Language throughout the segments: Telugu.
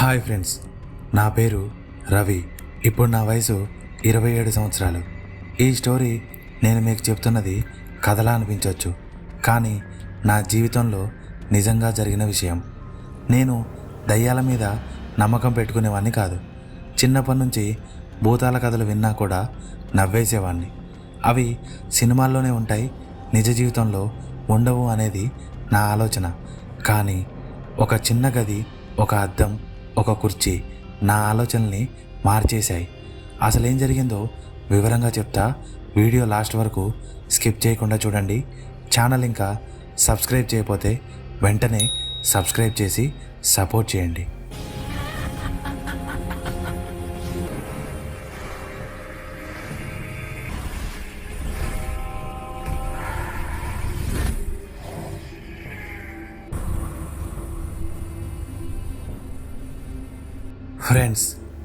హాయ్ ఫ్రెండ్స్ నా పేరు రవి. ఇప్పుడు నా వయసు ఇరవై ఏడు సంవత్సరాలు. ఈ స్టోరీ నేను మీకు చెప్తున్నది కథలా అనిపించవచ్చు కానీ నా జీవితంలో నిజంగా జరిగిన విషయం. నేను దయ్యాల మీద నమ్మకం పెట్టుకునేవాడిని కాదు. చిన్నప్పటి నుంచి భూతాల కథలు విన్నా కూడా నవ్వేసేవాడిని అవి సినిమాల్లోనే ఉంటాయి నిజ జీవితంలో ఉండవు అనేది నా ఆలోచన. కానీ ఒక చిన్న గది ఒక అద్దం ఒక కుర్చీ నా ఆలోచనల్ని మార్చేశాయి. అసలు ఏం జరిగిందో వివరంగా చెప్తా. వీడియో లాస్ట్ వరకు స్కిప్ చేయకుండా చూడండి. ఛానల్ ఇంకా సబ్స్క్రైబ్ చేయకపోతే వెంటనే సబ్స్క్రైబ్ చేసి సపోర్ట్ చేయండి.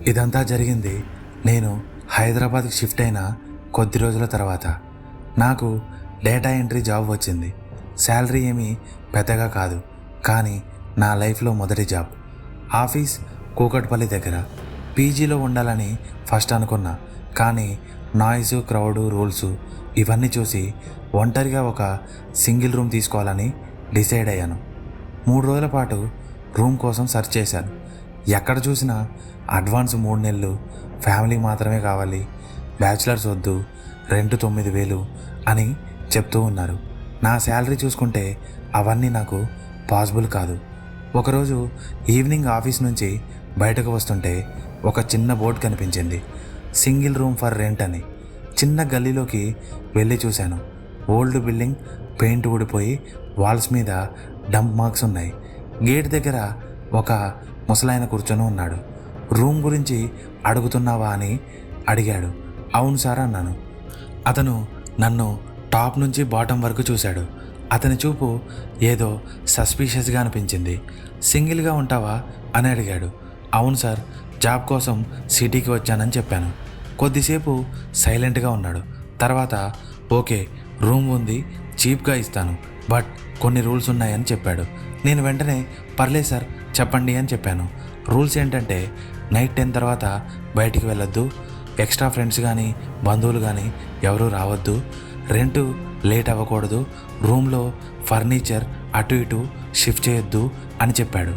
ఇదంతా జరిగింది నేను హైదరాబాద్కి షిఫ్ట్ అయిన కొద్ది రోజుల తర్వాత. నాకు డేటా ఎంట్రీ జాబ్ వచ్చింది. శాలరీ ఏమీ పెద్దగా కాదు కానీ నా లైఫ్లో మొదటి జాబ్. ఆఫీస్ కూకట్పల్లి దగ్గర. పీజీలో ఉండాలని ఫస్ట్ అనుకున్నా కానీ నాయిస్ క్రౌడ్ రూల్స్ ఇవన్నీ చూసి ఒంటరిగా ఒక సింగిల్ రూమ్ తీసుకోవాలని డిసైడ్ అయ్యాను. మూడు రోజుల పాటు రూమ్ కోసం సెర్చ్ చేశాను. ఎక్కడ చూసినా అడ్వాన్స్ మూడు నెలలు ఫ్యామిలీ మాత్రమే కావాలి. బ్యాచిలర్స్ వద్దు రెండు తొమ్మిది వేలు అని చెప్తూ ఉన్నారు. నా శాలరీ చూసుకుంటే అవన్నీ నాకు పాసిబుల్ కాదు. ఒకరోజు ఈవినింగ్ ఆఫీస్ నుంచి బయటకు వస్తుంటే ఒక చిన్న బోర్డు కనిపించింది. సింగిల్ రూమ్ ఫర్ రెంట్ అని. చిన్న గల్లీలోకి వెళ్ళి చూశాను. ఓల్డ్ బిల్డింగ్ పెయింట్ ఊడిపోయి వాల్స్ మీద డంప్ మార్క్స్ ఉన్నాయి. గేట్ దగ్గర ఒక ముసలాయన కూర్చొని ఉన్నాడు. రూమ్ గురించి అడుగుతున్నావా అని అడిగాడు. అవును సార్ అన్నాను. అతను నన్ను టాప్ నుంచి బాటం వరకు చూశాడు. అతని చూపు ఏదో సస్పీషియస్గా అనిపించింది. సింగిల్గా ఉంటావా అని అడిగాడు. అవును సార్ జాబ్ కోసం సిటీకి వచ్చానని చెప్పాను. కొద్దిసేపు సైలెంట్గా ఉన్నాడు. తర్వాత ఓకే రూమ్ ఉంది చీప్గా ఇస్తాను బట్ కొన్ని రూల్స్ ఉన్నాయని చెప్పాడు. నేను వెంటనే పర్లేదు సార్ చెప్పండి అని చెప్పాను. రూల్స్ ఏంటంటే నైట్ టెన్ తర్వాత బయటికి వెళ్ళొద్దు. ఎక్స్ట్రా ఫ్రెండ్స్ కానీ బంధువులు కానీ ఎవరూ రావద్దు. రెంట్ లేట్ అవ్వకూడదు. రూమ్లో ఫర్నిచర్ అటు ఇటు షిఫ్ట్ చేయొద్దు అని చెప్పాడు.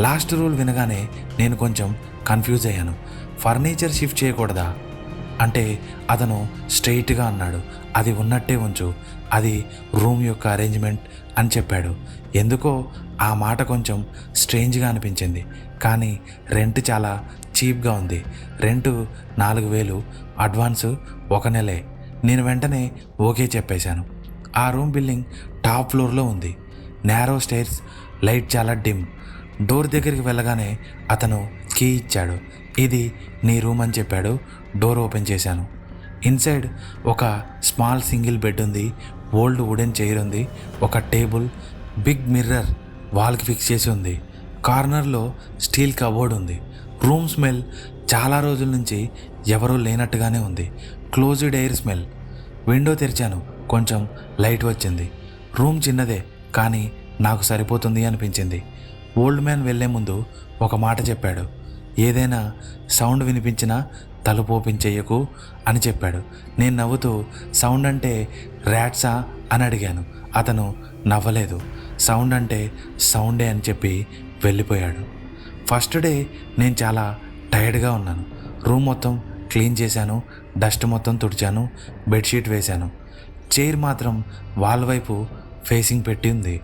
లాస్ట్ రూల్ వినగానే నేను కొంచెం కన్ఫ్యూజ్ అయ్యాను. ఫర్నిచర్ షిఫ్ట్ చేయకూడదా? అంటే అతను స్ట్రైట్గా అన్నాడు. అది ఉన్నట్టే ఉంచు. అది రూమ్ యొక్క అరేంజ్మెంట్ అని చెప్పాడు. ఎందుకో ఆ మాట కొంచెం స్ట్రేంజ్గా అనిపించింది. కానీ రెంట్ చాలా చీప్గా ఉంది. రెంట్ నాలుగు వేలు అడ్వాన్స్ ఒక నెలే. నేను వెంటనే ఓకే చెప్పేశాను. ఆ రూమ్ బిల్డింగ్ టాప్ ఫ్లోర్లో ఉంది. నేరో స్టేర్స్ లైట్ చాలా డిమ్. డోర్ దగ్గరికి వెళ్ళగానే అతను కీ ఇచ్చాడు. ఇది నీ రూమ్ అని చెప్పాడు. డోర్ ఓపెన్ చేశాను. ఇన్సైడ్ ఒక స్మాల్ సింగిల్ బెడ్ ఉంది ఓల్డ్ వుడెన్ చైర్ ఉంది ఒక టేబుల్ బిగ్ మిర్రర్ వాల్కి ఫిక్స్ చేసి ఉంది. కార్నర్లో స్టీల్ కబోర్డ్ ఉంది. రూమ్ స్మెల్ చాలా రోజుల నుంచి ఎవరూ లేనట్టుగానే ఉంది. Closed air smell. విండో తెరిచాను కొంచెం లైట్ వచ్చింది. రూమ్ చిన్నదే కానీ నాకు సరిపోతుంది అనిపించింది. ఓల్డ్ మ్యాన్ వెళ్ళే ముందు ఒక మాట చెప్పాడు. ఏదైనా సౌండ్ వినిపించినా తలుపు ఓపెన్ చెయ్యకు అని చెప్పాడు. నేను నవ్వుతూ సౌండ్ అంటే ర్యాట్సా అని అడిగాను. అతను నవ్వలేదు. సౌండ్ అంటే సౌండే అని చెప్పి వెళ్ళిపోయాడు. ఫస్ట్ డే నేను చాలా టైర్డ్గా ఉన్నాను. రూమ్ మొత్తం క్లీన్ చేశాను. డస్ట్ మొత్తం తుడిచాను. బెడ్షీట్ వేశాను. చైర్ మాత్రం వాల్ వైపు ఫేసింగ్ పెట్టి ఉంది.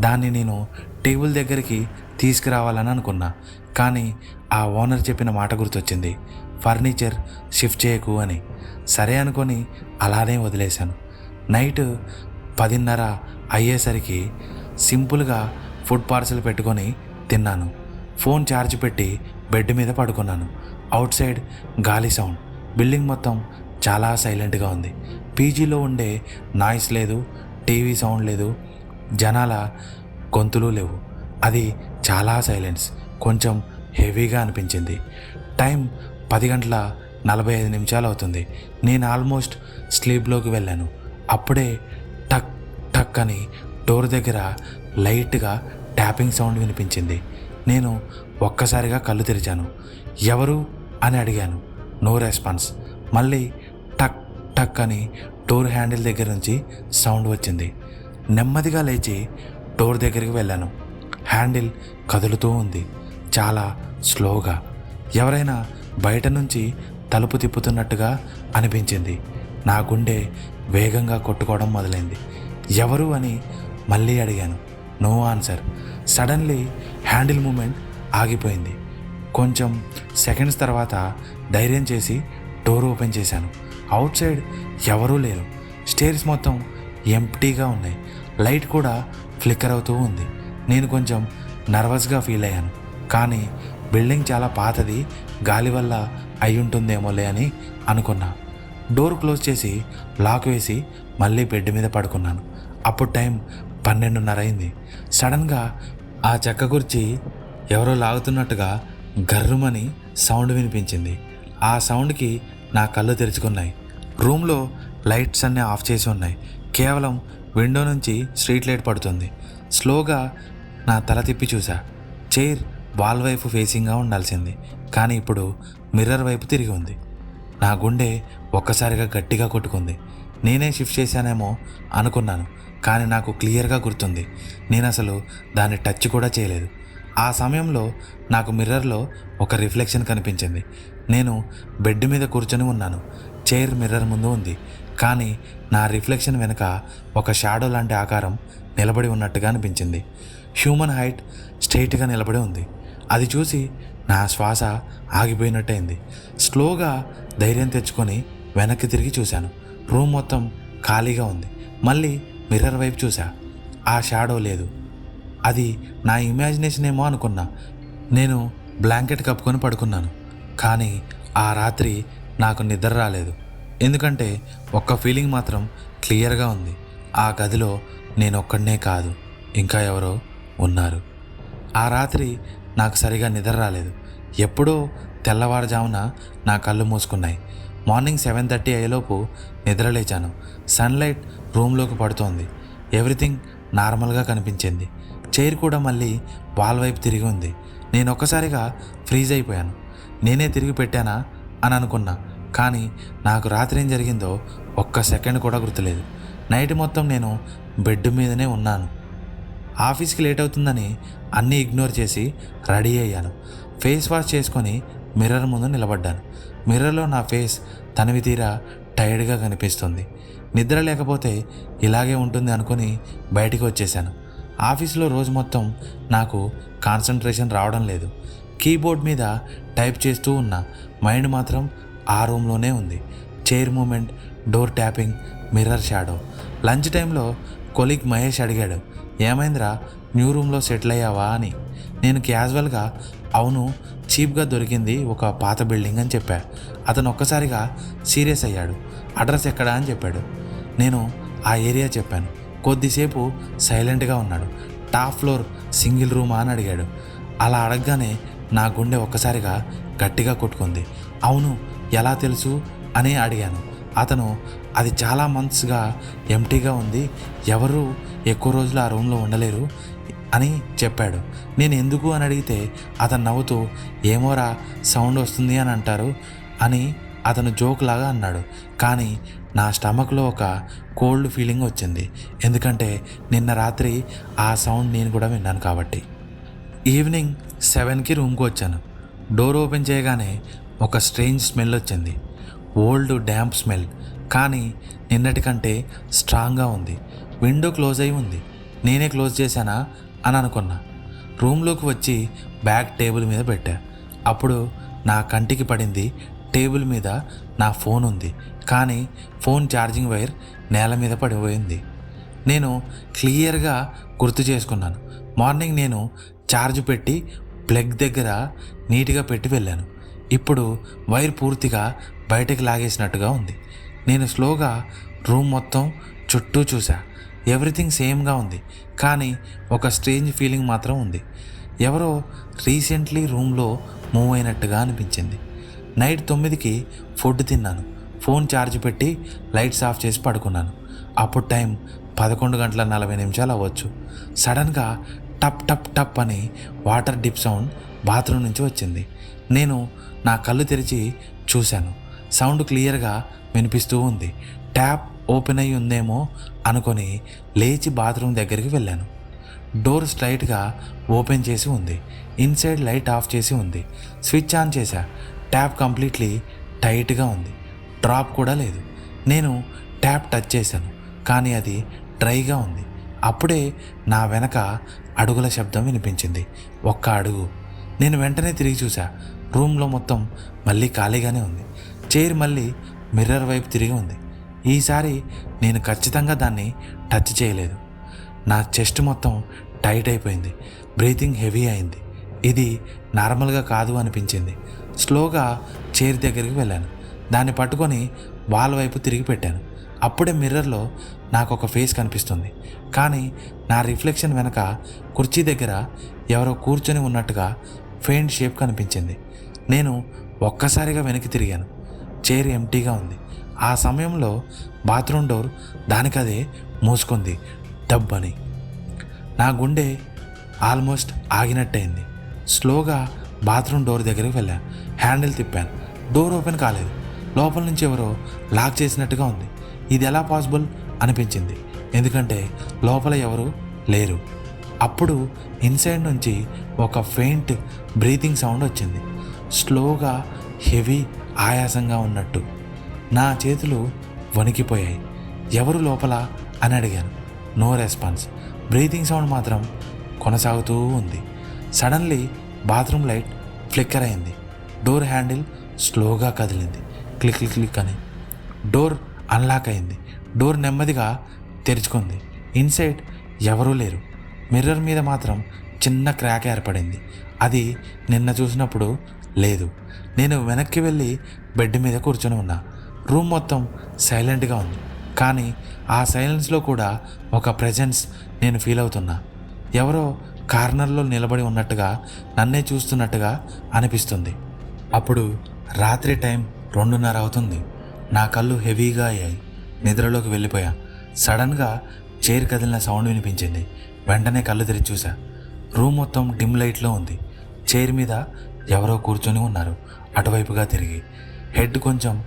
దాన్ని నేను టేబుల్ దగ్గరికి తీసుకురావాలని అనుకున్నా. కానీ ఆ ఓనర్ చెప్పిన మాట గుర్తొచ్చింది. ఫర్నిచర్ షిఫ్ట్ చేయకు అని. సరే అనుకొని అలానే వదిలేశాను. నైట్ పదిన్నర అయ్యేసరికి సింపుల్గా ఫుడ్ పార్సల్ పెట్టుకొని తిన్నాను. ఫోన్ ఛార్జ్ పెట్టి బెడ్ మీద పడుకున్నాను. అవుట్ సైడ్ గాలి సౌండ్. బిల్డింగ్ మొత్తం చాలా సైలెంట్గా ఉంది. పీజీలో ఉండే నాయిస్ లేదు టీవీ సౌండ్ లేదు జనాల గొంతులు లేవు. అది చాలా సైలెన్స్. కొంచెం హెవీగా అనిపించింది. టైం పది గంటల నలభై ఐదు నిమిషాలు అవుతుంది. నేను ఆల్మోస్ట్ స్లీప్లోకి వెళ్ళాను. అప్పుడే టక్ టక్ అని డోర్ దగ్గర లైట్గా ట్యాపింగ్ సౌండ్ వినిపించింది. నేను ఒక్కసారిగా కళ్ళు తెరిచాను. ఎవరు? అని అడిగాను. No response. మళ్ళీ టక్ టక్ అని డోర్ హ్యాండిల్ దగ్గర నుంచి సౌండ్ వచ్చింది. నెమ్మదిగా లేచి డోర్ దగ్గరికి వెళ్ళాను. హ్యాండిల్ కదులుతూ ఉంది. చాలా స్లోగా. ఎవరైనా బయట నుంచి తలుపు తిప్పుతున్నట్టుగా అనిపించింది. నా గుండె వేగంగా కొట్టుకోవడం మొదలైంది. ఎవరు అని మళ్ళీ అడిగాను. No answer. Suddenly handle movement ఆగిపోయింది. కొంచెం సెకండ్స్ తర్వాత ధైర్యం చేసి డోర్ ఓపెన్ చేశాను. అవుట్ సైడ్ ఎవరూ లేరు. స్టేర్స్ మొత్తం ఎంప్టీగా ఉన్నాయి. లైట్ కూడా ఫ్లిక్కర్ అవుతూ ఉంది. నేను కొంచెం నర్వస్గా ఫీల్ అయ్యాను. కానీ బిల్డింగ్ చాలా పాతది గాలి వల్ల అయి అని అనుకున్నా. డోర్ క్లోజ్ చేసి లాక్ వేసి మళ్ళీ బెడ్ మీద పడుకున్నాను. అప్పుడు టైం పన్నెండున్నర అయింది. సడన్గా ఆ చెక్క గురించి ఎవరో లాగుతున్నట్టుగా గర్రుమని సౌండ్ వినిపించింది. ఆ సౌండ్కి నా కళ్ళు తెరుచుకున్నాయి. రూమ్లో లైట్స్ అన్నీ ఆఫ్ చేసి ఉన్నాయి. కేవలం విండో నుంచి స్ట్రీట్ లైట్ పడుతుంది. స్లోగా నా తల తిప్పి చూసా. చైర్ వాల్ వైపు ఫేసింగ్గా ఉండాల్సింది. కానీ ఇప్పుడు మిర్రర్ వైపు తిరిగి ఉంది. నా గుండె ఒక్కసారిగా గట్టిగా కొట్టుకుంది. నేనే షిఫ్ట్ చేశానేమో అనుకున్నాను కానీ నాకు క్లియర్గా గుర్తుంది. నేను అసలు దాన్ని టచ్ కూడా చేయలేదు. ఆ సమయంలో నాకు మిర్రర్లో ఒక రిఫ్లెక్షన్ కనిపించింది. నేను బెడ్ మీద కూర్చొని ఉన్నాను. చైర్ మిర్రర్ ముందు ఉంది కానీ నా రిఫ్లెక్షన్ వెనుక ఒక షాడో లాంటి ఆకారం నిలబడి ఉన్నట్టుగా అనిపించింది. హ్యూమన్ హైట్ స్ట్రైట్గా నిలబడి ఉంది. అది చూసి నా శ్వాస ఆగిపోయినట్టయింది స్లోగా ధైర్యం తెచ్చుకొని వెనక్కి తిరిగి చూశాను. రూమ్ మొత్తం ఖాళీగా ఉంది. మళ్ళీ మిర్రర్ వైపు చూశా. ఆ షాడో లేదు. అది నా ఇమాజినేషన్ ఏమో అనుకున్నా. నేను బ్లాంకెట్ కప్పుకొని పడుకున్నాను. కానీ ఆ రాత్రి నాకు నిద్ర రాలేదు. ఎందుకంటే ఒక్క ఫీలింగ్ మాత్రం క్లియర్గా ఉంది. ఆ గదిలో నేను ఒక్కడనే కాదు. ఇంకా ఎవరో ఉన్నారు. ఆ రాత్రి నాకు సరిగా నిద్ర రాలేదు. ఎప్పుడో తెల్లవారుజామున నా కళ్ళు మూసుకున్నాయి. మార్నింగ్ సెవెన్ థర్టీ అయ్యేలోపు నిద్ర లేచాను. సన్లైట్ రూమ్లోకి పడుతోంది. ఎవ్రీథింగ్ నార్మల్గా కనిపించింది. చైర్ కూడా మళ్ళీ వాల్ వైపు తిరిగి ఉంది. నేను ఒక్కసారిగా ఫ్రీజ్ అయిపోయాను. నేనే తిరిగి పెట్టానా అని అనుకున్నా. కానీ నాకు రాత్రి ఏం జరిగిందో ఒక్క సెకండ్ కూడా గుర్తులేదు. నైట్ మొత్తం నేను బెడ్ మీదనే ఉన్నాను. ఆఫీస్కి లేట్ అవుతుందని అన్నీ ఇగ్నోర్ చేసి రెడీ అయ్యాను. ఫేస్ వాష్ చేసుకొని మిర్రర్ ముందు నిలబడ్డాను. మిర్రర్లో నా ఫేస్ తనివి తీరా టైర్డ్గా కనిపిస్తుంది. నిద్ర లేకపోతే ఇలాగే ఉంటుంది అనుకుని బయటికి వచ్చేసాను ఆఫీస్లో రోజు మొత్తం నాకు కాన్సన్ట్రేషన్ రావడం లేదు. కీబోర్డ్ మీద టైప్ చేస్తూ ఉన్న. మైండ్ మాత్రం ఆ రూమ్లోనే ఉంది. Chair movement door tapping mirror shadow. Lunch టైంలో కొలీగ్ మహేష్ అడిగాడు ఏమైందిరా? న్యూ రూమ్లో సెటిల్ అయ్యావా అని. నేను క్యాజువల్గా అవును చీప్గా దొరికింది ఒక పాత బిల్డింగ్ అని చెప్పా. అతను ఒక్కసారిగా సీరియస్ అయ్యాడు. అడ్రస్ ఎక్కడా? అని చెప్పాడు. నేను ఆ ఏరియా చెప్పాను. కొద్దిసేపు సైలెంట్గా ఉన్నాడు. టాప్ ఫ్లోర్ సింగిల్ రూమా అని అడిగాడు. అలా అడగగానే నా గుండె ఒక్కసారిగా గట్టిగా కొట్టుకుంది. అవును ఎలా తెలుసు? అని అడిగాను. అతను అది చాలా మంత్స్గా ఎంటీగా ఉంది. ఎవరు ఎక్కువ రోజులు ఆ రూమ్లో ఉండలేరు అని చెప్పాడు. నేను ఎందుకు అని అడిగితే అతను నవ్వుతూ ఏమోరా సౌండ్ వస్తుంది అని అంటారు అని అతను జోక్ లాగా అన్నాడు. కానీ నా స్టమక్లో ఒక కోల్డ్ ఫీలింగ్ వచ్చింది. ఎందుకంటే నిన్న రాత్రి ఆ సౌండ్ నేను కూడా విన్నాను కాబట్టి. ఈవినింగ్ సెవెన్కి రూమ్కి వచ్చాను. డోర్ ఓపెన్ చేయగానే ఒక స్ట్రేంజ్ స్మెల్ వచ్చింది. Old damp smell. కానీ నిన్నటికంటే స్ట్రాంగ్గా ఉంది. విండో క్లోజ్ అయి ఉంది. నేనే క్లోజ్ చేశానా అని అనుకున్నా. రూమ్లోకి వచ్చి బ్యాగ్ టేబుల్ మీద పెట్టా. అప్పుడు నా కంటికి పడింది టేబుల్ మీద నా ఫోన్ ఉంది. కానీ ఫోన్ ఛార్జింగ్ వైర్ నేల మీద పడిపోయింది. నేను క్లియర్గా గుర్తు చేసుకున్నాను. మార్నింగ్ నేను ఛార్జ్ పెట్టి ప్లగ్ దగ్గర నీట్గా పెట్టి వెళ్ళాను. ఇప్పుడు వైర్ పూర్తిగా బయటకు లాగేసినట్టుగా ఉంది. నేను స్లోగా రూమ్ మొత్తం చుట్టూ చూసా ఎవ్రీథింగ్ సేమ్గా ఉంది. కానీ ఒక స్ట్రేంజ్ ఫీలింగ్ మాత్రం ఉంది. ఎవరో రీసెంట్లీ రూమ్లో మూవ్ అయినట్టుగా అనిపించింది. నైట్ తొమ్మిదికి ఫుడ్ తిన్నాను. ఫోన్ ఛార్జ్ పెట్టి లైట్స్ ఆఫ్ చేసి పడుకున్నాను. అప్పుడు టైం పదకొండు గంటల నలభై నిమిషాలు అవ్వచ్చు. సడన్గా టప్ టప్ టప్ అని వాటర్ డిప్ సౌండ్ బాత్రూమ్ నుంచి వచ్చింది. నేను నా కళ్ళు తెరిచి చూశాను. సౌండ్ క్లియర్గా వినిపిస్తూ ఉంది. ట్యాప్ ఓపెన్ అయి ఉందేమో అనుకొని లేచి బాత్రూమ్ దగ్గరికి వెళ్ళాను. డోర్ స్ట్రైట్గా ఓపెన్ చేసి ఉంది. ఇన్సైడ్ లైట్ ఆఫ్ చేసి ఉంది. స్విచ్ ఆన్ చేశా. ట్యాప్ కంప్లీట్లీ టైట్గా ఉంది. డ్రాప్ కూడా లేదు. నేను ట్యాప్ టచ్ చేశాను. కానీ అది డ్రైగా ఉంది. అప్పుడే నా వెనక అడుగుల శబ్దం వినిపించింది. ఒక్క అడుగు. నేను వెంటనే తిరిగి చూసా రూమ్లో మొత్తం మళ్ళీ ఖాళీగానే ఉంది. చైర్ మళ్ళీ మిర్రర్ వైపు తిరిగి ఉంది. ఈసారి నేను ఖచ్చితంగా దాన్ని టచ్ చేయలేదు. నా చెస్ట్ మొత్తం టైట్ అయిపోయింది. బ్రీతింగ్ హెవీ అయింది. ఇది నార్మల్గా కాదు అనిపించింది. స్లోగా చైర్ దగ్గరికి వెళ్ళాను. దాన్ని పట్టుకొని వాల్ వైపు తిరిగి పెట్టాను. అప్పుడే మిర్రర్లో నాకు ఒక ఫేస్ కనిపిస్తుంది. కానీ నా రిఫ్లెక్షన్ వెనక కుర్చీ దగ్గర ఎవరో కూర్చొని ఉన్నట్టుగా ఫెయింట్ షేప్ కనిపించింది. నేను ఒక్కసారిగా వెనక్కి తిరిగాను. చైర్ ఎంటీగా ఉంది. ఆ సమయంలో బాత్రూమ్ డోర్ దానికదే మూసుకుంది. డబ్ అని నా గుండె ఆల్మోస్ట్ ఆగినట్టయింది. స్లోగా బాత్రూమ్ డోర్ దగ్గరికి వెళ్ళాను హ్యాండిల్ తిప్పాను. డోర్ ఓపెన్ కాలేదు. లోపల నుంచి ఎవరో లాక్ చేసినట్టుగా ఉంది. ఇది ఎలా పాసిబుల్? అనిపించింది. ఎందుకంటే లోపల ఎవరు లేరు. అప్పుడు ఇన్సైడ్ నుంచి ఒక ఫెయింట్ బ్రీతింగ్ సౌండ్ వచ్చింది. స్లోగా హెవీ ఆయాసంగా ఉన్నట్టు నా చేతులు వణికిపోయాయి. ఎవరు లోపల? అని అడిగాను. No response. బ్రీతింగ్ సౌండ్ మాత్రం కొనసాగుతూ ఉంది. సడన్లీ బాత్రూమ్ లైట్ ఫ్లిక్కర్ అయింది. డోర్ హ్యాండిల్ స్లోగా కదిలింది. క్లిక్ క్లిక్ క్లిక్ అని. డోర్ అన్లాక్ అయింది. డోర్ నెమ్మదిగా తెరుచుకుంది. ఇన్సైడ్ ఎవరూ లేరు. మిర్రర్ మీద మాత్రం చిన్న క్రాక్ ఏర్పడింది. అది నిన్న చూసినప్పుడు లేదు. నేను వెనక్కి వెళ్ళి బెడ్ మీద కూర్చొని ఉన్నా. రూమ్ మొత్తం సైలెంట్గా ఉంది. కానీ ఆ సైలెన్స్లో కూడా ఒక ప్రెజెన్స్ నేను ఫీల్ అవుతున్నా. ఎవరో కార్నర్లో నిలబడి ఉన్నట్టుగా నన్నే చూస్తున్నట్టుగా అనిపిస్తుంది. అప్పుడు రాత్రి టైం రెండున్నర అవుతుంది. నా కళ్ళు హెవీగా అయ్యాయి. నిద్రలోకి వెళ్ళిపోయా. సడన్గా చైర్ కదిలిన సౌండ్ వినిపించింది. వెంటనే కళ్ళు తెరిచి చూసా రూమ్ మొత్తం డిమ్ లైట్లో ఉంది. చైర్ మీద ఎవరో కూర్చొని ఉన్నారు. అటువైపుగా తిరిగి. హెడ్ కొంచెం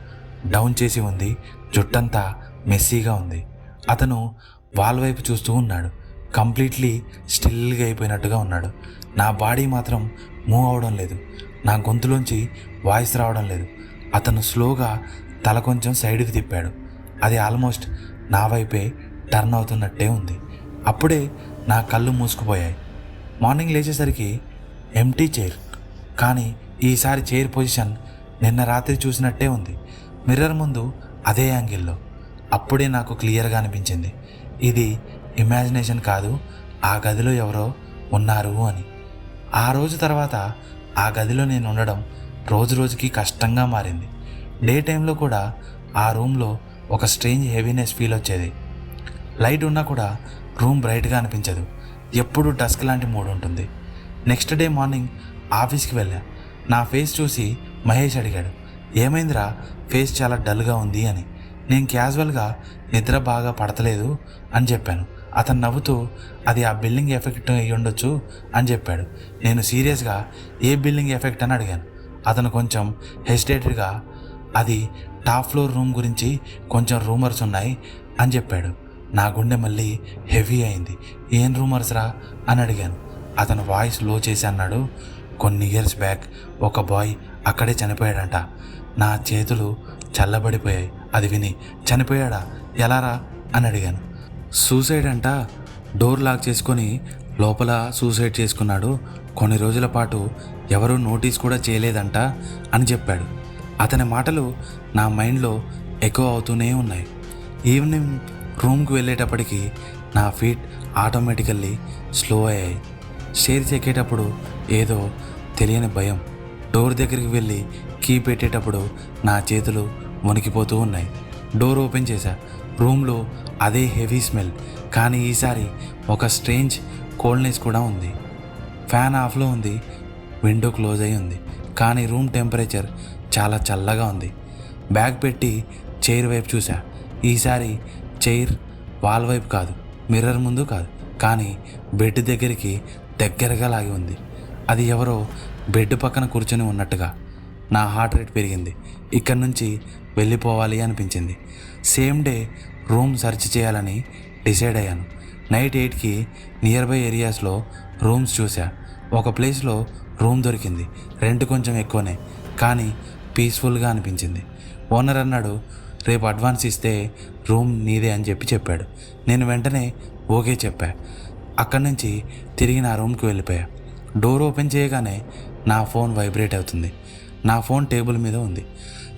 డౌన్ చేసి ఉంది. జుట్టంతా మెస్సీగా ఉంది. అతను వాల్ వైపు చూస్తూ ఉన్నాడు. కంప్లీట్లీ స్టిల్గా అయిపోయినట్టుగా ఉన్నాడు. నా బాడీ మాత్రం మూవ్ అవడం లేదు. నా గొంతులోంచి వాయిస్ రావడం లేదు. అతను స్లోగా తల కొంచెం సైడ్కి తిప్పాడు. అది ఆల్మోస్ట్ నా వైపే టర్న్ అవుతున్నట్టే ఉంది. అప్పుడే నా కళ్ళు మూసుకుపోయాయి. మార్నింగ్ లేచేసరికి ఎంటీ చైర్. కానీ ఈసారి చైర్ పొజిషన్ నిన్న రాత్రి చూసినట్టే ఉంది. మిర్రర్ ముందు అదే యాంగిల్లో. అప్పుడే నాకు క్లియర్గా అనిపించింది. ఇది ఇమాజినేషన్ కాదు ఆ గదిలో ఎవరో ఉన్నారు అని. ఆ రోజు తర్వాత ఆ గదిలో నేను ఉండడం రోజు రోజుకి కష్టంగా మారింది. డే టైంలో కూడా ఆ రూమ్లో ఒక స్ట్రేంజ్ హెవీనెస్ ఫీల్ వచ్చేది. లైట్ ఉన్నా కూడా రూమ్ బ్రైట్గా అనిపించదు. ఎప్పుడు డస్క్ లాంటి మూడ్ ఉంటుంది. నెక్స్ట్ డే మార్నింగ్ ఆఫీస్కి వెళ్ళా. నా ఫేస్ చూసి మహేష్ అడిగాడు ఏమైందిరా? ఫేస్ చాలా డల్గా ఉంది అని. నేను క్యాజువల్గా నిద్ర బాగా పడతలేదు అని చెప్పాను. అతను నవ్వుతూ అది ఆ బిల్డింగ్ ఎఫెక్ట్ అయ్యి ఉండొచ్చు అని చెప్పాడు. నేను సీరియస్గా ఏ బిల్డింగ్ ఎఫెక్ట్ అని అడిగాను. అతను కొంచెం హెసిటేటెడ్గా అది టాప్ ఫ్లోర్ రూమ్ గురించి కొంచెం రూమర్స్ ఉన్నాయి అని చెప్పాడు. నా గుండె మళ్ళీ హెవీ అయింది. ఏం రూమర్స్ రా? అని అడిగాను. అతను వాయిస్లో చేసి అన్నాడు కొన్ని ఇయర్స్ బ్యాక్ ఒక బాయ్ అక్కడే చనిపోయాడంట. నా చేతులు చల్లబడిపోయాయి. అది విని చనిపోయాడా? ఎలారా అని అడిగాను. సూసైడ్ అంట. డోర్ లాక్ చేసుకొని లోపల సూసైడ్ చేసుకున్నాడు. కొన్ని రోజుల పాటు ఎవరూ నోటీస్ కూడా చేయలేదంట అని చెప్పాడు. అతని మాటలు నా మైండ్లో ఎక్కువ అవుతూనే ఉన్నాయి. ఈవినింగ్ రూమ్కి వెళ్ళేటప్పటికి నా ఫీట్ ఆటోమేటికల్లీ స్లో అయ్యాయి. స్టేర్స్ ఎక్కేటప్పుడు ఏదో తెలియని భయం. డోర్ దగ్గరికి వెళ్ళి కీ పెట్టేటప్పుడు నా చేతులు వణికిపోతూ ఉన్నాయి. డోర్ ఓపెన్ చేశా. రూమ్లో అదే హెవీ స్మెల్. కానీ ఈసారి ఒక స్ట్రేంజ్ కోల్డ్నెస్ కూడా ఉంది. ఫ్యాన్ ఆఫ్లో ఉంది. విండో క్లోజ్ అయి ఉంది. కానీ రూమ్ టెంపరేచర్ చాలా చల్లగా ఉంది. బ్యాగ్ పెట్టి చైర్ వైపు చూసా ఈసారి చైర్ వాల్ వైపు కాదు. మిర్రర్ ముందు కాదు. కానీ బెడ్ దగ్గరికి దగ్గరగా లాగి ఉంది. అది ఎవరో బెడ్ పక్కన కూర్చొని ఉన్నట్టుగా. నా హార్ట్ రేట్ పెరిగింది. ఇక్కడి నుంచి వెళ్ళిపోవాలి అనిపించింది. సేమ్ డే రూమ్ సెర్చ్ చేయాలని డిసైడ్ అయ్యాను. నైట్ ఎయిట్కి నియర్ బై ఏరియాస్లో రూమ్స్ చూశా. ఒక ప్లేస్లో రూమ్ దొరికింది. రెంట్ కొంచెం ఎక్కువనే కానీ పీస్ఫుల్గా అనిపించింది. ఓనర్ అన్నాడు రేపు అడ్వాన్స్ ఇస్తే రూమ్ నీదే అని చెప్పి చెప్పాడు. నేను వెంటనే ఓకే చెప్పా. అక్కడి నుంచి తిరిగి నా రూమ్కి వెళ్ళిపోయా. డోర్ ఓపెన్ చేయగానే నా ఫోన్ వైబ్రేట్ అవుతుంది. నా ఫోన్ టేబుల్ మీద ఉంది.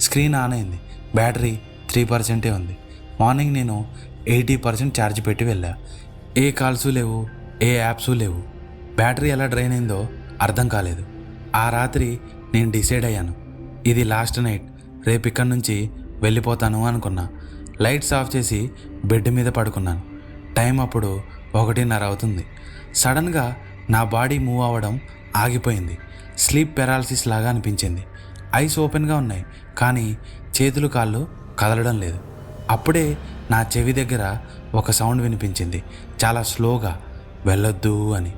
స్క్రీన్ ఆన్ అయింది. బ్యాటరీ త్రీ పర్సెంటే ఉంది. మార్నింగ్ నేను ఎయిటీ పర్సెంట్ ఛార్జ్ పెట్టి వెళ్ళా. ఏ కాల్స్ లేవు ఏ యాప్స్ లేవు. బ్యాటరీ ఎలా డ్రైన్ అయిందో అర్థం కాలేదు. ఆ రాత్రి నేను డిసైడ్ అయ్యాను. ఇది లాస్ట్ నైట్. రేపు ఇక్కడి నుంచి వెళ్ళిపోతాను అనుకున్నా. లైట్స్ ఆఫ్ చేసి బెడ్ మీద పడుకున్నాను. టైం అప్పుడు ఒకటిన్నర అవుతుంది. సడన్గా నా బాడీ మూవ్ అవ్వడం ఆగిపోయింది. స్లీప్ పెరాలసిస్ లాగా అనిపించింది. ఐస్ ఓపెన్గా ఉన్నాయి కానీ చేతులు కాళ్ళు కదలడం లేదు. అప్పుడే నా చెవి దగ్గర ఒక సౌండ్ వినిపించింది. చాలా స్లోగా వెళ్ళొద్దు అని.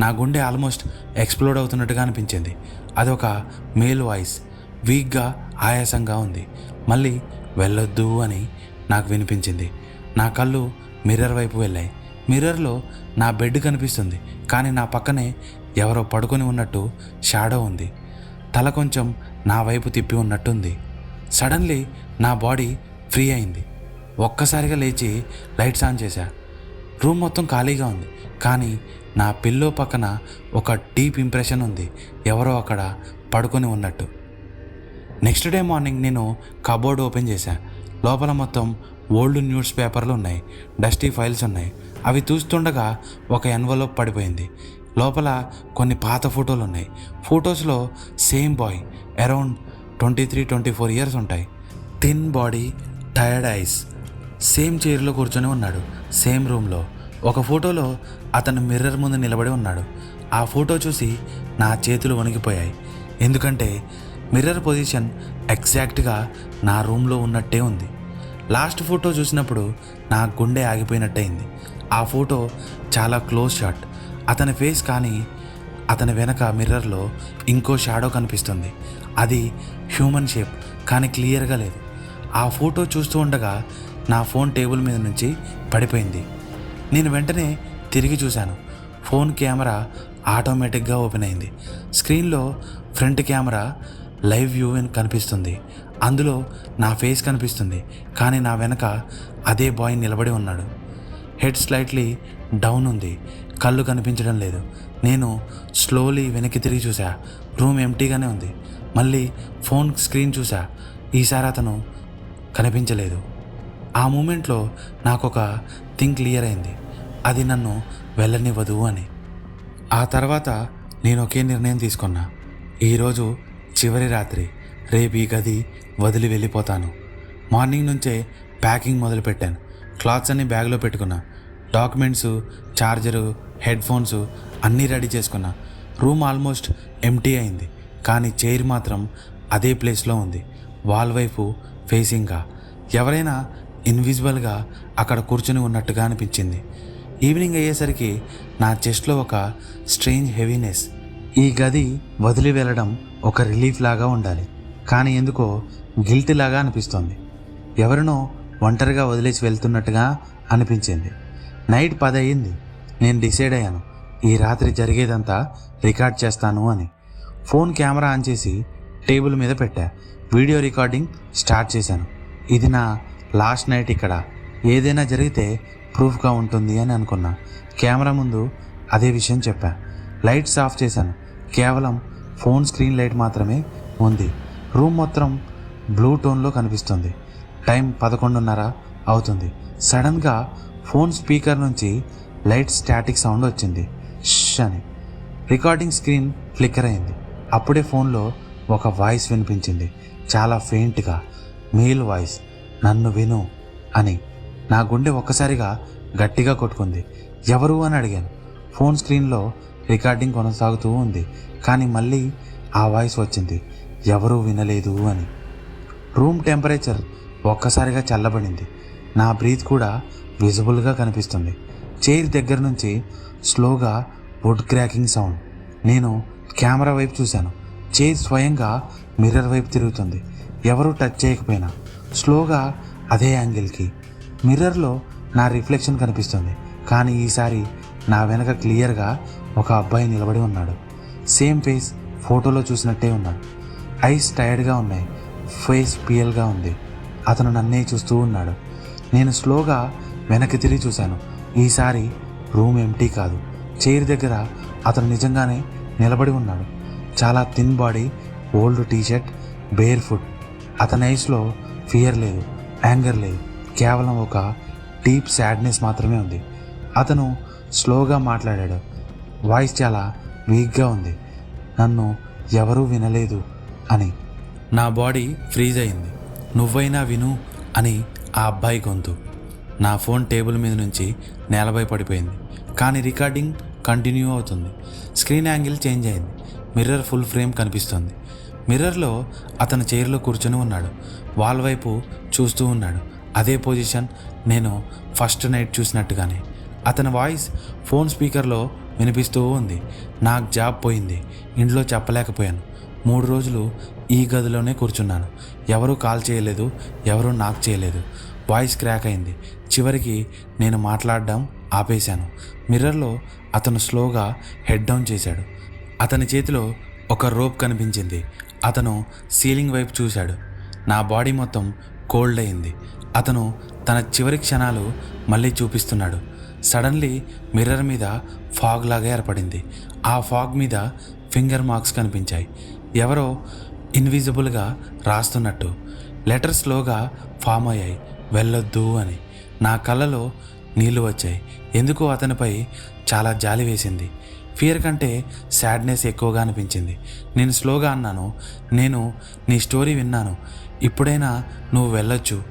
నా గుండె ఆల్మోస్ట్ ఎక్స్ప్లోడ్ అవుతున్నట్టుగా అనిపించింది. అదొక మేల్ వాయిస్ వీక్గా ఆయాసంగా ఉంది. మళ్ళీ వెళ్ళొద్దు అని నాకు వినిపించింది. నా కళ్ళు మిర్రర్ వైపు వెళ్ళాయి. మిర్రర్లో నా బెడ్ కనిపిస్తుంది కానీ నా పక్కనే ఎవరో పడుకొని ఉన్నట్టు షాడో ఉంది. తల కొంచెం నా వైపు తిప్పి ఉన్నట్టుంది. సడన్లీ నా బాడీ ఫ్రీ అయింది. ఒక్కసారిగా లేచి లైట్స్ ఆన్ చేశా. రూమ్ మొత్తం ఖాళీగా ఉంది కానీ నా పిల్లో పక్కన ఒక డీప్ ఇంప్రెషన్ ఉంది ఎవరో అక్కడ పడుకొని ఉన్నట్టు. నెక్స్ట్ డే మార్నింగ్ నేను కబోర్డ్ ఓపెన్ చేశా. లోపల మొత్తం ఓల్డ్ న్యూస్ పేపర్లు ఉన్నాయి డస్టీ ఫైల్స్ ఉన్నాయి. అవి చూస్తుండగా ఒక ఎన్వలప్ పడిపోయింది. లోపల కొన్ని పాత ఫోటోలు ఉన్నాయి. ఫొటోస్లో same boy around twenty three twenty four years ఉంటాయి. Thin body tired eyes. Same చైర్లో కూర్చొని ఉన్నాడు. సేమ్ రూమ్లో. ఒక ఫోటోలో అతను మిర్రర్ ముందు నిలబడి ఉన్నాడు. ఆ ఫోటో చూసి నా చేతులు వణికిపోయాయి. ఎందుకంటే మిర్రర్ పొజిషన్ ఎగ్జాక్ట్గా నా రూమ్లో ఉన్నట్టే ఉంది. లాస్ట్ ఫోటో చూసినప్పుడు నా గుండె ఆగిపోయినట్టయింది. ఆ ఫోటో చాలా క్లోజ్ షాట్. అతని ఫేస్ కానీ అతని వెనక మిర్రర్లో ఇంకో షాడో కనిపిస్తుంది. అది హ్యూమన్ షేప్ కానీ క్లియర్గా లేదు. ఆ ఫోటో చూస్తూ ఉండగా నా ఫోన్ టేబుల్ మీద నుంచి పడిపోయింది. నేను వెంటనే తిరిగి చూశాను. ఫోన్ కెమెరా ఆటోమేటిక్గా ఓపెన్ అయింది. స్క్రీన్లో ఫ్రంట్ కెమెరా లైవ్ వ్యూ అని కనిపిస్తుంది. అందులో నా ఫేస్ కనిపిస్తుంది. కానీ నా వెనక అదే బాయ్ నిలబడి ఉన్నాడు. హెడ్ స్లైట్లీ డౌన్ ఉంది. కళ్ళు కనిపించడం లేదు. నేను స్లోలీ వెనక్కి తిరిగి చూసా రూమ్ ఎంటీగానే ఉంది. మళ్ళీ ఫోన్ స్క్రీన్ చూసా ఈసారి అతను కనిపించలేదు. ఆ మూమెంట్లో నాకు ఒక థింగ్ క్లియర్ అయింది. అది నన్ను వెళ్ళనివ్వదు అని. ఆ తర్వాత నేను ఒకే నిర్ణయం తీసుకున్నా. ఈరోజు చివరి రాత్రి. రేపు ఈ గది వదిలి వెళ్ళిపోతాను. మార్నింగ్ నుంచే ప్యాకింగ్ మొదలుపెట్టాను. క్లాత్స్ అన్ని బ్యాగ్లో పెట్టుకున్నా. డాక్యుమెంట్స్ ఛార్జరు హెడ్ ఫోన్స్ అన్నీ రెడీ చేసుకున్నా. రూమ్ ఆల్మోస్ట్ ఎంటీ అయింది. కానీ చైర్ మాత్రం అదే ప్లేస్లో ఉంది. వాల్ వైపు ఫేసింగ్గా ఎవరైనా ఇన్విజిబుల్గా అక్కడ కూర్చుని ఉన్నట్టుగా అనిపించింది. ఈవినింగ్ అయ్యేసరికి నా చెస్ట్లో ఒక స్ట్రేంజ్ హెవీనెస్ ఈ గది వదిలి వెళ్ళడం ఒక రిలీఫ్ లాగా ఉండాలి. కానీ ఎందుకో గిల్ట్ లాగా అనిపిస్తోంది. ఎవరినో ఒంటరిగా వదిలేసి వెళ్తున్నట్టుగా అనిపించింది. నైట్ పది అయ్యింది నేను డిసైడ్ అయ్యాను. ఈ రాత్రి జరిగేదంతా రికార్డ్ చేస్తాను అని. ఫోన్ కెమెరా ఆన్ చేసి టేబుల్ మీద పెట్టా. వీడియో రికార్డింగ్ స్టార్ట్ చేశాను. ఇది నా లాస్ట్ నైట్ ఇక్కడ. ఏదైనా జరిగితే ప్రూఫ్గా ఉంటుంది అని అనుకున్నా. కెమెరా ముందు అదే విషయం చెప్పా. లైట్స్ ఆఫ్ చేశాను. కేవలం ఫోన్ స్క్రీన్ లైట్ మాత్రమే ఉంది. రూమ్ మొత్తం బ్లూ టోన్లో కనిపిస్తుంది. టైం పదకొండున్నర అవుతుంది. సడన్గా ఫోన్ స్పీకర్ నుంచి లైట్ స్టాటిక్ సౌండ్ వచ్చింది. ష్ అని. రికార్డింగ్ స్క్రీన్ ఫ్లిక్కర్ అయింది. అప్పుడే ఫోన్లో ఒక వాయిస్ వినిపించింది. చాలా ఫెయింట్గా మేల్ వాయిస్ నన్ను విను అని. నా గుండె ఒక్కసారిగా గట్టిగా కొట్టుకుంది. ఎవరు అని అడిగాను. ఫోన్ స్క్రీన్లో రికార్డింగ్ కొనసాగుతూ ఉంది. కానీ మళ్ళీ ఆ వాయిస్ వచ్చింది. ఎవరూ వినలేదు అని. రూమ్ టెంపరేచర్ ఒక్కసారిగా చల్లబడింది. నా బ్రీత్ కూడా విజిబుల్గా కనిపిస్తుంది. చైర్ దగ్గర నుంచి స్లోగా వుడ్ క్రాకింగ్ సౌండ్. నేను కెమెరా వైపు చూశాను. చైర్ స్వయంగా మిర్రర్ వైపు తిరుగుతుంది. ఎవరూ టచ్ చేయకపోయినా. స్లోగా అదే యాంగిల్కి. మిర్రర్లో నా రిఫ్లెక్షన్ కనిపిస్తుంది. కానీ ఈసారి నా వెనక క్లియర్గా ఒక అబ్బాయి నిలబడి ఉన్నాడు. సేమ్ ఫేస్ ఫోటోలో చూసినట్టే ఉన్నాడు. ఐస్ టైర్డ్గా ఉన్నాయి. ఫేస్ పియల్గా ఉంది. అతను నన్నే చూస్తూ ఉన్నాడు. నేను స్లోగా వెనక్కి తిరిగి చూశాను. ఈసారి రూమ్ ఎంటీ కాదు. చైర్ దగ్గర అతను నిజంగానే నిలబడి ఉన్నాడు. చాలా thin body old T shirt barefoot అతని ఐస్లో ఫియర్ లేదు యాంగర్ లేదు. కేవలం ఒక డీప్ సాడ్నెస్ మాత్రమే ఉంది. అతను స్లోగా మాట్లాడాడు. వాయిస్ చాలా వీక్గా ఉంది. నన్ను ఎవరూ వినలేదు అని. నా బాడీ ఫ్రీజ్ అయింది. నువ్వైనా విను అని ఆ అబ్బాయి గొంతు. నా ఫోన్ టేబుల్ మీద నుంచి నేలపై పడిపోయింది. కానీ రికార్డింగ్ కంటిన్యూ అవుతుంది. స్క్రీన్ యాంగిల్ చేంజ్ అయింది. మిర్రర్ ఫుల్ ఫ్రేమ్ కనిపిస్తుంది. మిర్రర్లో అతను చైర్లో కూర్చొని ఉన్నాడు. వాల్ వైపు చూస్తూ ఉన్నాడు. అదే పొజిషన్ నేను ఫస్ట్ నైట్ చూసినట్టుగానే. అతని వాయిస్ ఫోన్ స్పీకర్లో వినిపిస్తూ ఉంది. నాకు జాబ్ పోయింది. ఇంట్లో చెప్పలేకపోయాను. మూడు రోజులు ఈ గదిలోనే కూర్చున్నాను. ఎవరూ కాల్ చేయలేదు ఎవరూ నాకు చేయలేదు. వాయిస్ క్రాక్ అయింది. చివరికి నేను మాట్లాడడం ఆపేశాను. మిర్రర్లో అతను స్లోగా హెడ్ డౌన్ చేశాడు. అతని చేతిలో ఒక రోప్ కనిపించింది. అతను సీలింగ్ వైపు చూశాడు. నా బాడీ మొత్తం కోల్డ్ అయింది. అతను తన చివరి క్షణాలు మళ్ళీ చూపిస్తున్నాడు. సడన్లీ మిర్రర్ మీద ఫాగ్ లాగా ఏర్పడింది. ఆ ఫాగ్ మీద ఫింగర్ మార్క్స్ కనిపించాయి. ఎవరో ఇన్విజిబుల్గా రాస్తున్నట్టు. లెటర్ స్లోగా ఫామ్ అయ్యాయి. వెళ్ళొద్దు అని. నా కళ్ళలో నీళ్ళు వచ్చాయి. ఎందుకో అతనిపై చాలా జాలి వేసింది? ఫియర్ కంటే సాడ్నెస్ ఎక్కువగా అనిపించింది. నేను స్లోగా అన్నాను నేను నీ స్టోరీ విన్నాను. ఇప్పుడైనా నువ్వు వెళ్ళొచ్చు.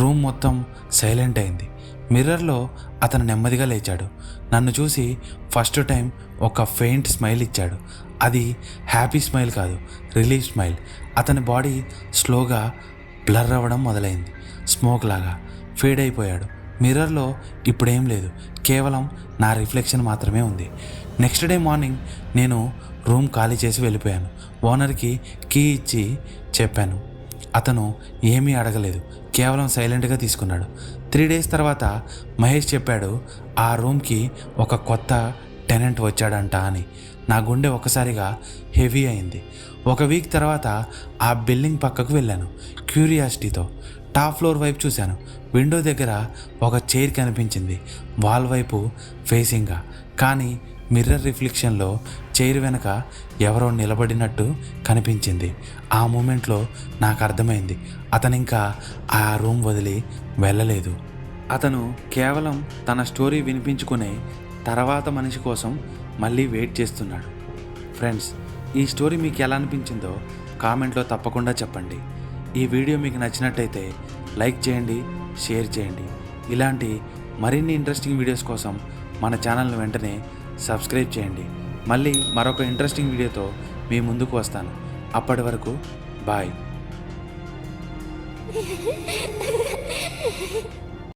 రూమ్ మొత్తం సైలెంట్ అయింది. మిర్రర్లో అతను నెమ్మదిగా లేచాడు. నన్ను చూసి ఫస్ట్ టైం ఒక ఫెయింట్ స్మైల్ ఇచ్చాడు. అది హ్యాపీ స్మైల్ కాదు రిలీఫ్ స్మైల్. అతని బాడీ స్లోగా బ్లర్ అవ్వడం మొదలైంది. స్మోక్ లాగా ఫేడ్ అయిపోయాడు. మిర్రర్లో ఇప్పుడేం లేదు కేవలం నా రిఫ్లెక్షన్ మాత్రమే ఉంది. నెక్స్ట్ డే మార్నింగ్ నేను రూమ్ ఖాళీ చేసి వెళ్ళిపోయాను. ఓనర్కి కీ ఇచ్చి చెప్పాను. అతను ఏమీ అడగలేదు కేవలం సైలెంట్గా తీసుకున్నాడు. త్రీ డేస్ తర్వాత మహేష్ చెప్పాడు ఆ రూమ్కి ఒక కొత్త టెనెంట్ వచ్చాడంట అని. నా గుండె ఒకసారిగా హెవీ అయింది. ఒక వీక్ తర్వాత ఆ బిల్డింగ్ పక్కకు వెళ్ళాను క్యూరియాసిటీతో. టాప్ ఫ్లోర్ వైపు చూశాను. విండో దగ్గర ఒక చైర్ కనిపించింది వాల్ వైపు ఫేసింగ్గా. కానీ మిర్రర్ రిఫ్లెక్షన్లో చైర్ వెనక ఎవరో నిలబడినట్టు కనిపించింది. ఆ మూమెంట్లో నాకు అర్థమైంది. అతను ఇంకా ఆ రూమ్ వదిలి వెళ్ళలేదు. అతను కేవలం తన స్టోరీ వినిపించుకునే తర్వాత మనిషి కోసం మళ్ళీ వెయిట్ చేస్తున్నాడు. ఫ్రెండ్స్ ఈ స్టోరీ మీకు ఎలా అనిపించిందో కామెంట్లో తప్పకుండా చెప్పండి. ఈ వీడియో మీకు నచ్చినట్టయితే లైక్ చేయండి షేర్ చేయండి. ఇలాంటి మరిన్ని ఇంట్రెస్టింగ్ వీడియోస్ కోసం మన ఛానల్ని వెంటనే సబ్స్క్రైబ్ చేయండి. మళ్ళీ మరొక ఇంట్రెస్టింగ్ వీడియోతో మీ ముందుకు వస్తాను. అప్పటి వరకు బాయ్